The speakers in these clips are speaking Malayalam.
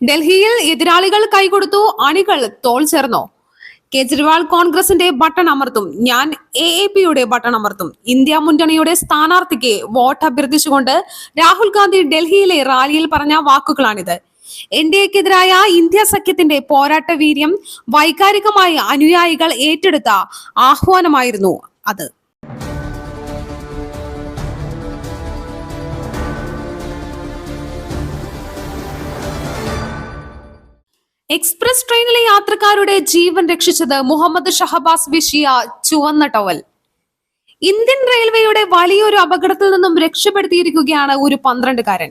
ഡൽഹിയിൽ എതിരാളികൾ കൈകൊടുത്തു അണികൾ തോൾ ചേർന്നോ. കേജ്രിവാൾ കോൺഗ്രസിന്റെ ബട്ടൺ അമർത്തും. ഞാൻ എ എ പിയുടെ ബട്ടൺ അമർത്തും. ഇന്ത്യ മുന്നണിയുടെ സ്ഥാനാർത്ഥിക്ക് വോട്ട് അഭ്യർത്ഥിച്ചുകൊണ്ട് രാഹുൽ ഗാന്ധി ഡൽഹിയിലെ റാലിയിൽ പറഞ്ഞ വാക്കുകളാണിത്. എൻ ഡി എക്കെതിരായ ഇന്ത്യ സഖ്യത്തിന്റെ പോരാട്ട വീര്യം വൈകാരികമായി അനുയായികൾ ഏറ്റെടുത്ത ആഹ്വാനമായിരുന്നു അത്. എക്സ്പ്രസ് ട്രെയിനിലെ യാത്രക്കാരുടെ ജീവൻ രക്ഷിച്ചത് മുഹമ്മദ് ഷഹബാസ് വിഷിയ ചുവന്ന ടവൽ. ഇന്ത്യൻ റെയിൽവേയുടെ വലിയൊരു അപകടത്തിൽ നിന്നും രക്ഷപ്പെടുത്തിയിരിക്കുകയാണ് ഒരു പന്ത്രണ്ടുകാരൻ.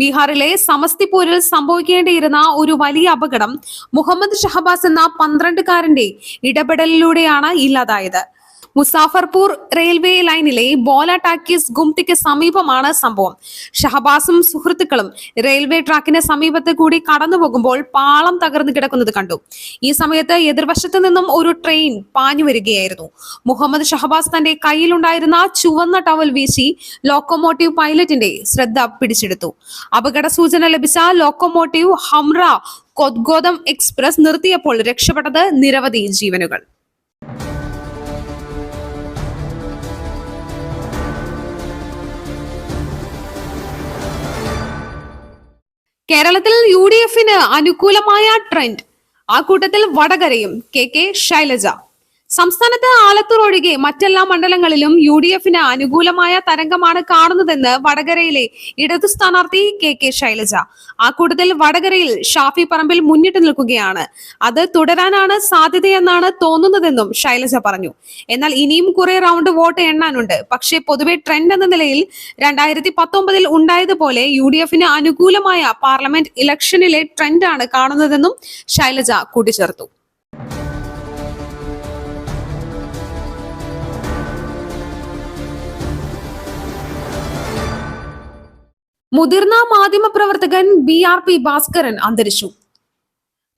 ബീഹാറിലെ സമസ്തിപൂരിൽ സംഭവിക്കേണ്ടിയിരുന്ന ഒരു വലിയ അപകടം മുഹമ്മദ് ഷഹബാസ് എന്ന പന്ത്രണ്ടുകാരന്റെ ഇടപെടലിലൂടെയാണ് ഇല്ലാതായത്. മുസാഫർപൂർ റെയിൽവേ ലൈനിലെ ബോല ടാക്കീസ് ഗുംതിക്ക് സമീപമാണ് സംഭവം. ഷഹബാസും സുഹൃത്തുക്കളും റെയിൽവേ ട്രാക്കിന് സമീപത്ത് കൂടി കടന്നുപോകുമ്പോൾ പാളം തകർന്നു കിടക്കുന്നത് കണ്ടു. ഈ സമയത്ത് എതിർവശത്ത് നിന്നും ഒരു ട്രെയിൻ പാഞ്ഞു വരികയായിരുന്നു. മുഹമ്മദ് ഷഹബാസ് തന്റെ കയ്യിലുണ്ടായിരുന്ന ചുവന്ന ടവൽ വീശി ലോക്കോമോട്ടീവ് പൈലറ്റിന്റെ ശ്രദ്ധ പിടിച്ചെടുത്തു. അപകട സൂചന ലഭിച്ച ലോക്കോമോട്ടീവ് ഹംറ കൊദ്ഗോദം എക്സ്പ്രസ് നിർത്തിയപ്പോൾ രക്ഷപ്പെട്ടത് നിരവധി ജീവനുകൾ. കേരളത്തിൽ യു ഡി എഫിന് അനുകൂലമായ ട്രെൻഡ്. ആ കൂട്ടത്തിൽ വടകരയും കെ കെ ശൈലജ. സംസ്ഥാനത്ത് ആലത്തൂർ ഒഴികെ മറ്റെല്ലാ മണ്ഡലങ്ങളിലും യു ഡി എഫിന് അനുകൂലമായ തരംഗമാണ് കാണുന്നതെന്ന് വടകരയിലെ ഇടതു സ്ഥാനാർത്ഥി കെ കെ ശൈലജ. ആ കൂട്ടത്തിൽ വടകരയിൽ ഷാഫി പറമ്പിൽ മുന്നിട്ട് നിൽക്കുകയാണ്. അത് തുടരാനാണ് സാധ്യതയെന്നാണ് തോന്നുന്നതെന്നും ശൈലജ പറഞ്ഞു. എന്നാൽ ഇനിയും കുറെ റൗണ്ട് വോട്ട് എണ്ണാനുണ്ട്. പക്ഷേ പൊതുവെ ട്രെൻഡ് എന്ന നിലയിൽ രണ്ടായിരത്തി പത്തൊമ്പതിൽ ഉണ്ടായതുപോലെ യു ഡി എഫിന് അനുകൂലമായ പാർലമെന്റ് ഇലക്ഷനിലെ ട്രെൻഡാണ് കാണുന്നതെന്നും ശൈലജ കൂട്ടിച്ചേർത്തു. മുതിർന്ന മാധ്യമപ്രവർത്തകൻ ബി ആർ പി ഭാസ്കരൻ അന്തരിച്ചു.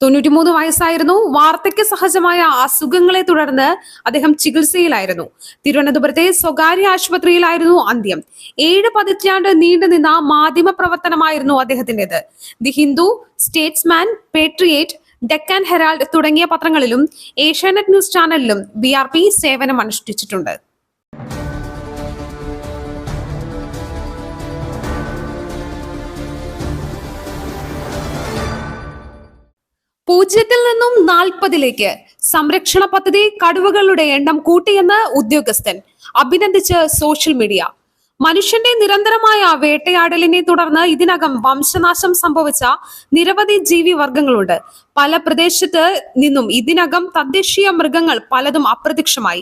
തൊണ്ണൂറ്റിമൂന്ന് വയസ്സായിരുന്നു. വാർത്തയ്ക്ക് സഹജമായ അസുഖങ്ങളെ തുടർന്ന് അദ്ദേഹം ചികിത്സയിലായിരുന്നു. തിരുവനന്തപുരത്തെ സ്വകാര്യ ആശുപത്രിയിലായിരുന്നു അന്ത്യം. ഏഴ് പതിറ്റാണ്ട് നീണ്ടുനിന്ന മാധ്യമ പ്രവർത്തനമായിരുന്നു അദ്ദേഹത്തിന്റെത്. The Hindu Statesman Patriot Deccan Herald തുടങ്ങിയ പത്രങ്ങളിലും ഏഷ്യാനെറ്റ് ന്യൂസ് ചാനലിലും ബി സേവനം അനുഷ്ഠിച്ചിട്ടുണ്ട് പൂജ്യത്തിൽ നിന്നും നാൽപ്പതിലേക്ക് സംരക്ഷണ പദ്ധതി കടുവകളുടെ എണ്ണം കൂട്ടിയെന്ന് ഉദ്യോഗസ്ഥൻ അഭിനന്ദിച്ച് സോഷ്യൽ മീഡിയ മനുഷ്യന്റെ നിരന്തരമായ വേട്ടയാടലിനെ തുടർന്ന് ഇതിനകം വംശനാശം സംഭവിച്ച നിരവധി ജീവി വർഗങ്ങളുണ്ട്. പല പ്രദേശത്ത് നിന്നും ഇതിനകം തദ്ദേശീയ മൃഗങ്ങൾ പലതും അപ്രത്യക്ഷമായി.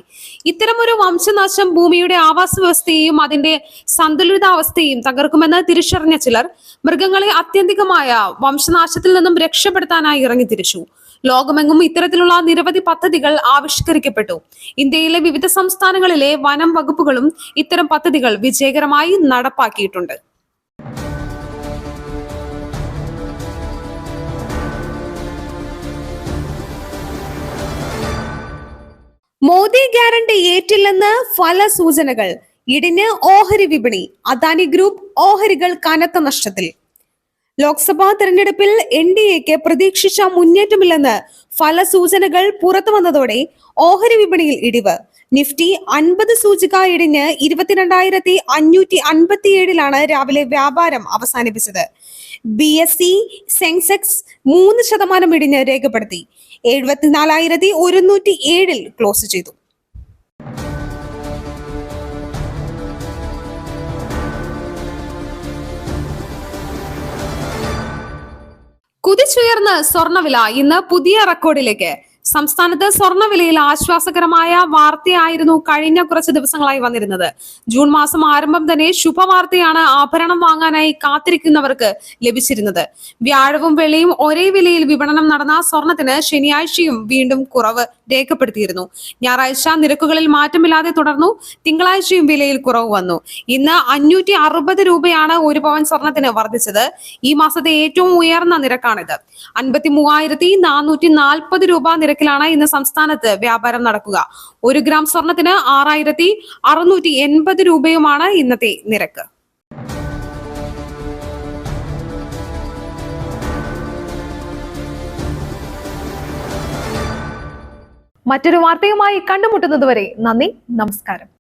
ഇത്തരമൊരു വംശനാശം ഭൂമിയുടെ ആവാസ വ്യവസ്ഥയെയും അതിന്റെ സന്തുലിതാവസ്ഥയെയും തകർക്കുമെന്ന് തിരിച്ചറിഞ്ഞ ചിലർ മൃഗങ്ങളെ അത്യന്തികമായ വംശനാശത്തിൽ നിന്നും രക്ഷപ്പെടുത്താനായി ഇറങ്ങിത്തിരിച്ചു. ലോകമെങ്ങും ഇത്തരത്തിലുള്ള നിരവധി പദ്ധതികൾ ആവിഷ്കരിക്കപ്പെട്ടു. ഇന്ത്യയിലെ വിവിധ സംസ്ഥാനങ്ങളിലെ വനം വകുപ്പുകളും ഇത്തരം പദ്ധതികൾ വിജയകരമായി നടപ്പാക്കിയിട്ടുണ്ട്. മോദി ഗ്യാരണ്ടി ഏറ്റില്ലെന്ന് ഫല സൂചനകൾ. ഇടിന് ഓഹരി വിപണി. അദാനി ഗ്രൂപ്പ് ഓഹരികൾ കനത്ത നഷ്ടത്തിൽ. ലോക്സഭാ തെരഞ്ഞെടുപ്പിൽ എൻ ഡി എക്ക് പ്രതീക്ഷിച്ച മുന്നേറ്റമില്ലെന്ന് ഫലസൂചനകൾ പുറത്തു വന്നതോടെ ഓഹരി വിപണിയിൽ ഇടിവ്. നിഫ്റ്റി അൻപത് സൂചിക ഇടിഞ്ഞ് ഇരുപത്തിരണ്ടായിരത്തി അഞ്ഞൂറ്റി അൻപത്തിയേഴിലാണ് രാവിലെ വ്യാപാരം അവസാനിപ്പിച്ചത്. ബി എസ് സി സെൻസെക്സ് മൂന്ന് ശതമാനം ഇടിഞ്ഞ് രേഖപ്പെടുത്തി. എഴുപത്തിനാലായിരത്തി ഒരുന്നൂറ്റി ഏഴിൽ ക്ലോസ് ചെയ്തു. കുതിച്ചുയർന്ന സ്വർണവില ഇന്ന് പുതിയ റെക്കോർഡിലേക്ക്. സംസ്ഥാനത്ത് സ്വർണവിലയിൽ ആശ്വാസകരമായ വാർത്തയായിരുന്നു കഴിഞ്ഞ കുറച്ച് ദിവസങ്ങളായി വന്നിരുന്നത്. ജൂൺ മാസം ആരംഭം തന്നെ ശുഭവാർത്തയാണ് ആഭരണം വാങ്ങാനായി കാത്തിരിക്കുന്നവർക്ക് ലഭിച്ചിരുന്നത്. വ്യാഴവും വെള്ളിയും ഒരേ വിലയിൽ വിപണനം നടന്ന സ്വർണത്തിന് ശനിയാഴ്ചയും വീണ്ടും കുറവ് രേഖപ്പെടുത്തിയിരുന്നു. ഞായറാഴ്ച നിരക്കുകളിൽ മാറ്റമില്ലാതെ തുടർന്നു. തിങ്കളാഴ്ചയും വിലയിൽ കുറവ് വന്നു. ഇന്ന് അഞ്ഞൂറ്റി അറുപത് രൂപയാണ് ഒരു പവൻ സ്വർണത്തിന് വർദ്ധിച്ചത്. ഈ മാസത്തെ ഏറ്റവും ഉയർന്ന നിരക്കാണിത്. അൻപത്തി മൂവായിരത്തി നാനൂറ്റി നാൽപ്പത് രൂപ നിരക്കിലാണ് ഇന്ന് സംസ്ഥാനത്ത് വ്യാപാരം നടക്കുക. ഒരു ഗ്രാം സ്വർണത്തിന് ആറായിരത്തി അറുന്നൂറ്റി എൺപത് രൂപയുമാണ് ഇന്നത്തെ നിരക്ക്. മറ്റൊരു വാർത്തയുമായി കണ്ടുമുട്ടുന്നതുവരെ നന്ദി നമസ്കാരം.